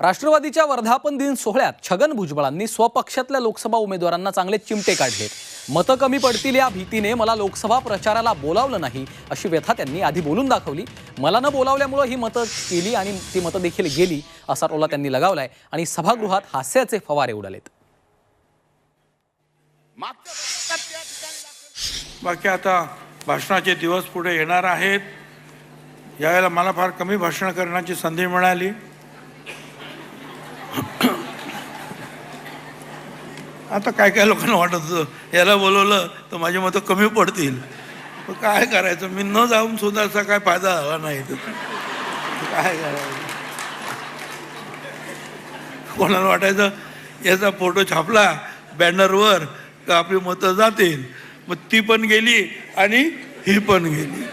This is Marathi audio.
राष्ट्रवादीच्या वर्धापन दिन सोहळ्यात छगन भुजबळांनी स्वपक्षातल्या लोकसभा उमेदवारांना चांगले चिमटे काढले. मतं कमी पडतील या भीतीने मला लोकसभा प्रचाराला बोलावलं नाही अशी व्यथा त्यांनी आधी बोलून दाखवली. मला न बोलावल्यामुळं ही मतं केली आणि ती मतं देखील गेली असा टोला त्यांनी लगावलाय आणि सभागृहात हास्याचे फवारे उडालेत. बाकी आता भाषणाचे दिवस पुढे येणार आहेत. यावेळेला मला फार कमी भाषण करण्याची संधी मिळाली. आता काय काय लोकांना वाटत होतं? याला बोलवलं तर माझी मतं कमी पडतील. पण काय करायचं? मी न जाऊन सुद्धा असा काय फायदा झाला नाही तर. काय करायचं? कोणाला वाटायचं? याचा फोटो छापला बॅनरवर का आपली मतं जातील. मग ती पण गेली आणि ही पण गेली.